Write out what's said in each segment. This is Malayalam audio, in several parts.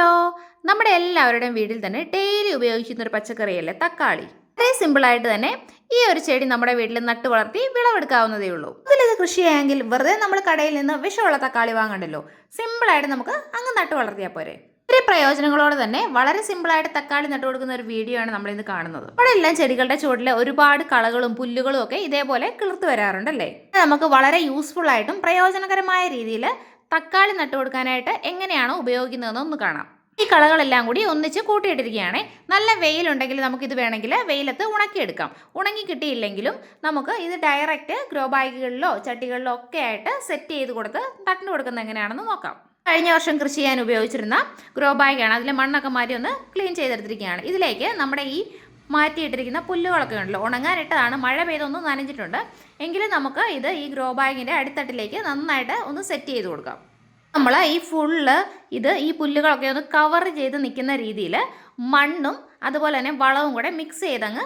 ഹലോ നമ്മുടെ എല്ലാവരുടെയും വീട്ടിൽ തന്നെ ഡെയിലി ഉപയോഗിക്കുന്ന ഒരു പച്ചക്കറിയല്ലേ? തക്കാളി. വളരെ സിമ്പിളായിട്ട് തന്നെ ഈ ഒരു ചെടി നമ്മുടെ വീട്ടിൽ നട്ടു വളർത്തി വിളവെടുക്കാവുന്നതേ ഉള്ളൂ. ഇതിലിത് കൃഷി ചെയ്യാമെങ്കിൽ വെറുതെ നമ്മൾ കടയിൽ നിന്ന് വിഷമുള്ള തക്കാളി വാങ്ങണ്ടല്ലോ. സിമ്പിളായിട്ട് നമുക്ക് അങ്ങ് നട്ടു വളർത്തിയാൽ പോരെ. ഒത്തിരി പ്രയോജനങ്ങളോടെ തന്നെ വളരെ സിമ്പിളായിട്ട് തക്കാളി നട്ടു കൊടുക്കുന്ന ഒരു വീഡിയോ ആണ് നമ്മളിന്ന് കാണുന്നത്. അവിടെ എല്ലാം ചെടികളുടെ ചുവട്ടിലെ ഒരുപാട് കളകളും പുല്ലുകളും ഒക്കെ ഇതേപോലെ കിളിർത്ത് വരാറുണ്ടല്ലേ? നമുക്ക് വളരെ യൂസ്ഫുൾ ആയിട്ടും പ്രയോജനകരമായ രീതിയിൽ തക്കാളി നട്ടു കൊടുക്കാനായിട്ട് എങ്ങനെയാണ് ഉപയോഗിക്കുന്നതെന്ന് ഒന്ന് കാണാം. ഈ കളകളെല്ലാം കൂടി ഒന്നിച്ച് കൂട്ടിയിട്ടിരിക്കുകയാണ്. നല്ല വെയിലുണ്ടെങ്കിൽ നമുക്കിത് വേണമെങ്കിൽ വെയിലത്ത് ഉണക്കിയെടുക്കാം. ഉണങ്ങി കിട്ടിയില്ലെങ്കിലും നമുക്ക് ഇത് ഡയറക്റ്റ് ഗ്രോ ബാഗുകളിലോ ചട്ടികളിലോ ഒക്കെ ആയിട്ട് സെറ്റ് ചെയ്ത് കൊടുത്ത് തട്ടിന് കൊടുക്കുന്നത് എങ്ങനെയാണെന്ന് നോക്കാം. കഴിഞ്ഞ വർഷം കൃഷി ചെയ്യാൻ ഉപയോഗിച്ചിരുന്ന ഗ്രോ ബാഗാണ് അതിലെ മണ്ണൊക്കെ മാറ്റി ഒന്ന് ക്ലീൻ ചെയ്തെടുത്തിരിക്കുകയാണ്. ഇതിലേക്ക് നമ്മുടെ ഈ മാറ്റിയിട്ടിരിക്കുന്ന പുല്ലുകളൊക്കെ ഉണ്ടല്ലോ ഉണങ്ങാനിട്ടതാണ് മഴ പെയ്തൊന്ന് നനഞ്ഞിട്ടുണ്ട്. എങ്കിലും നമുക്ക് ഇത് ഈ ഗ്രോ ബാഗിന്റെ അടിത്തട്ടിലേക്ക് നന്നായിട്ട് ഒന്ന് സെറ്റ് ചെയ്ത് കൊടുക്കാം. നമ്മൾ ഈ ഫുള്ള് ഇത് ഈ പുല്ലുകളൊക്കെ ഒന്ന് കവർ ചെയ്ത് നിൽക്കുന്ന രീതിയിൽ മണ്ണും അതുപോലെ തന്നെ വളവും കൂടെ മിക്സ് ചെയ്തങ്ങ്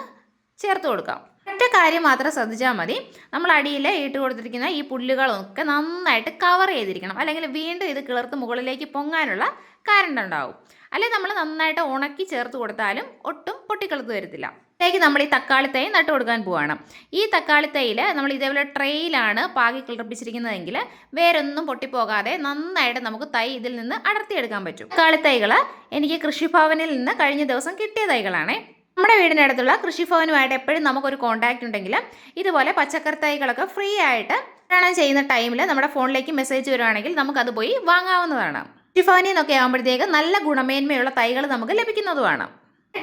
ചേർത്ത് കൊടുക്കാം. ഒറ്റ കാര്യം മാത്രം ശ്രദ്ധിച്ചാൽ മതി. നമ്മൾ അടിയിൽ ഇട്ട് കൊടുത്തിരിക്കുന്ന ഈ പുല്ലുകളൊക്കെ നന്നായിട്ട് കവർ ചെയ്തിരിക്കണം. അല്ലെങ്കിൽ വീണ്ടും ഇത് കിളർത്ത് മുകളിലേക്ക് പൊങ്ങാനുള്ള കാരണം ഉണ്ടാവും. അല്ലെങ്കിൽ നമ്മൾ നന്നായിട്ട് ഉണക്കി ചേർത്ത് കൊടുത്താലും ഒട്ടും പൊട്ടിക്കിളത്ത് വരത്തില്ല. ഇതിലേക്ക് നമ്മൾ ഈ തക്കാളി തൈ നട്ട് കൊടുക്കാൻ പോവാണ്. ഈ തക്കാളി തൈയിൽ നമ്മൾ ഇതേപോലെ ട്രെയിലാണ് പാകി കിളർപ്പിച്ചിരിക്കുന്നതെങ്കിൽ വേരൊന്നും പൊട്ടിപ്പോകാതെ നന്നായിട്ട് നമുക്ക് തൈ ഇതിൽ നിന്ന് അടർത്തിയെടുക്കാൻ പറ്റും. തക്കാളി തൈകൾ എനിക്ക് കൃഷിഭവനിൽ നിന്ന് കഴിഞ്ഞ ദിവസം കിട്ടിയ തൈകളാണേ. നമ്മുടെ വീടിനടുത്തുള്ള കൃഷിഭവനുമായിട്ട് എപ്പോഴും നമുക്കൊരു കോൺടാക്റ്റ് ഉണ്ടെങ്കിൽ ഇതുപോലെ പച്ചക്കറി തൈകളൊക്കെ ഫ്രീ ആയിട്ട് വിതരണം ചെയ്യുന്ന ടൈമിൽ നമ്മുടെ ഫോണിലേക്ക് മെസ്സേജ് വരുവാണെങ്കിൽ നമുക്കത് പോയി വാങ്ങാവുന്നതാണ്. കൃഷിഭവനിൽ നിന്നൊക്കെ ആകുമ്പോഴത്തേക്ക് നല്ല ഗുണമേന്മയുള്ള തൈകൾ നമുക്ക് ലഭിക്കുന്നതുമാണ്.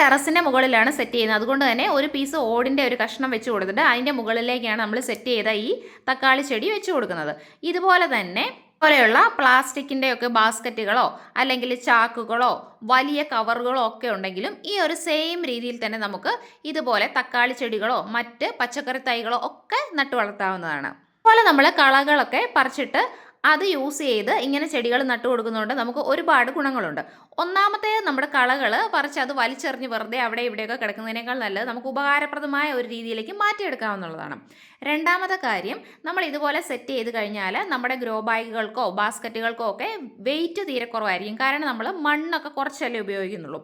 ടെറസിന്റെ മുകളിലാണ് സെറ്റ് ചെയ്യുന്നത്. അതുകൊണ്ട് തന്നെ ഒരു പീസ് ഓടിന്റെ ഒരു കഷ്ണം വെച്ച് കൊടുത്തിട്ട് അതിന്റെ മുകളിലേക്കാണ് നമ്മൾ സെറ്റ് ചെയ്ത ഈ തക്കാളി ചെടി വെച്ച് കൊടുക്കുന്നത്. ഇതുപോലെ തന്നെ പോലെയുള്ള പ്ലാസ്റ്റിക്കിന്റെ ഒക്കെ ബാസ്ക്കറ്റുകളോ അല്ലെങ്കിൽ ചാക്കുകളോ വലിയ കവറുകളോ ഒക്കെ ഉണ്ടെങ്കിലും ഈ ഒരു സെയിം രീതിയിൽ തന്നെ നമുക്ക് ഇതുപോലെ തക്കാളി ചെടികളോ മറ്റ് പച്ചക്കറി തൈകളോ ഒക്കെ നട്ടു വളർത്താവുന്നതാണ്. അതുപോലെ നമ്മൾ കളകളൊക്കെ പറിച്ചിട്ട് അത് യൂസ് ചെയ്ത് ഇങ്ങനെ ചെടികൾ നട്ടു കൊടുക്കുന്നതുകൊണ്ട് നമുക്ക് ഒരുപാട് ഗുണങ്ങളുണ്ട്. ഒന്നാമത്തെ നമ്മുടെ കളകൾ പറിച്ച് അത് വലിച്ചെറിഞ്ഞ് വെറുതെ അവിടെ ഇവിടെയൊക്കെ കിടക്കുന്നതിനേക്കാൾ നല്ലത് നമുക്ക് ഉപകാരപ്രദമായ ഒരു രീതിയിലേക്ക് മാറ്റിയെടുക്കാവുന്നതാണ്. രണ്ടാമത്തെ കാര്യം നമ്മൾ ഇതുപോലെ സെറ്റ് ചെയ്ത് കഴിഞ്ഞാൽ നമ്മുടെ ഗ്രോ ബാഗുകൾക്കോ ബാസ്ക്കറ്റുകൾക്കോ ഒക്കെ വെയിറ്റ് തീരെ കുറവായിരിക്കും. കാരണം നമ്മൾ മണ്ണൊക്കെ കുറച്ചല്ലേ ഉപയോഗിക്കുന്നുള്ളൂ.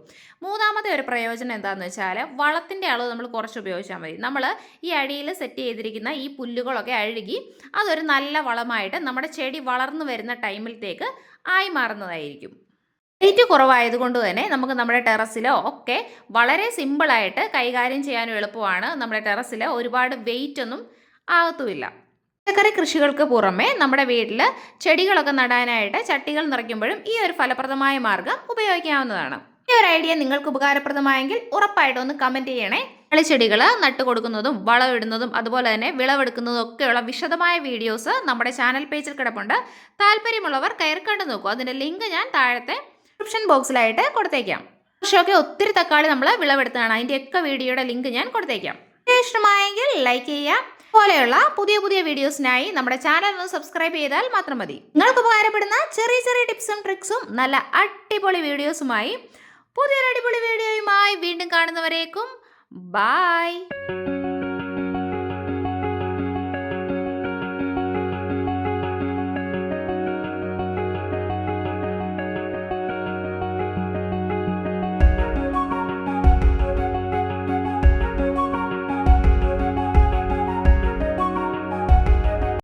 മൂന്നാമത്തെ ഒരു പ്രയോജനം എന്താണെന്ന് വെച്ചാൽ വളത്തിന്റെ അളവ് നമ്മൾ കുറച്ച് ഉപയോഗിച്ചാൽ മതി. നമ്മൾ ഈ അടിയിൽ സെറ്റ് ചെയ്തിരിക്കുന്ന ഈ പുല്ലുകളൊക്കെ അഴുകി അതൊരു നല്ല വളമായിട്ട് നമ്മുടെ ചെടി വളർന്നു വരുന്ന ടൈമിലത്തേക്ക് ആയി മാറുന്നതായിരിക്കും. വെയിറ്റ് കുറവായതുകൊണ്ട് തന്നെ നമുക്ക് നമ്മുടെ ടെറസിലോ ഒക്കെ വളരെ സിമ്പിളായിട്ട് കൈകാര്യം ചെയ്യാനും എളുപ്പമാണ്. നമ്മുടെ ടെറസിൽ ഒരുപാട് വെയിറ്റ് ഒന്നും ആകത്തുമില്ല. പച്ചക്കറി കൃഷികൾക്ക് പുറമെ നമ്മുടെ വീട്ടിൽ ചെടികളൊക്കെ നടാനായിട്ട് ചട്ടികൾ നിറയ്ക്കുമ്പോഴും ഈ ഒരു ഫലപ്രദമായ മാർഗം ഉപയോഗിക്കാവുന്നതാണ്. ഈ ഒരു ഐഡിയ നിങ്ങൾക്ക് ഉപകാരപ്രദമായെങ്കിൽ ഉറപ്പായിട്ടും ഒന്ന് കമന്റ് ചെയ്യണേ. കളിച്ചെടികൾ നട്ടു കൊടുക്കുന്നതും വളമിടുന്നതും അതുപോലെ തന്നെ വിളവെടുക്കുന്നതും ഒക്കെയുള്ള വിശദമായ വീഡിയോസ് നമ്മുടെ ചാനൽ പേജിൽ കിടപ്പുണ്ട്. താല്പര്യമുള്ളവർ കയറി കണ്ടു നോക്കൂ. അതിന്റെ ലിങ്ക് ഞാൻ താഴത്തെ ഡിസ്ക്രിപ്ഷൻ ബോക്സിലായിട്ട് കൊടുത്തേക്കാം. പക്ഷേ ഒത്തിരി തക്കാളി നമ്മൾ വിളവെടുത്തതാണ്. അതിന്റെയൊക്കെ വീഡിയോയുടെ ലിങ്ക് ഞാൻ കൊടുത്തേക്കാം. ഇഷ്ടമായെങ്കിൽ ലൈക്ക് ചെയ്യാം പോലെയുള്ള പുതിയ പുതിയ വീഡിയോസിനായി നമ്മുടെ ചാനൽ ഒന്ന് സബ്സ്ക്രൈബ് ചെയ്താൽ മാത്രം മതി. നിങ്ങൾക്ക് ഉപകാരപ്പെടുന്ന ചെറിയ ചെറിയ ടിപ്സും ട്രിക്സും നല്ല അടിപൊളി വീഡിയോസുമായി പുതിയൊരു അടിപൊളി വീഡിയോയുമായി വീണ്ടും കാണുന്നവരേക്കും Bye.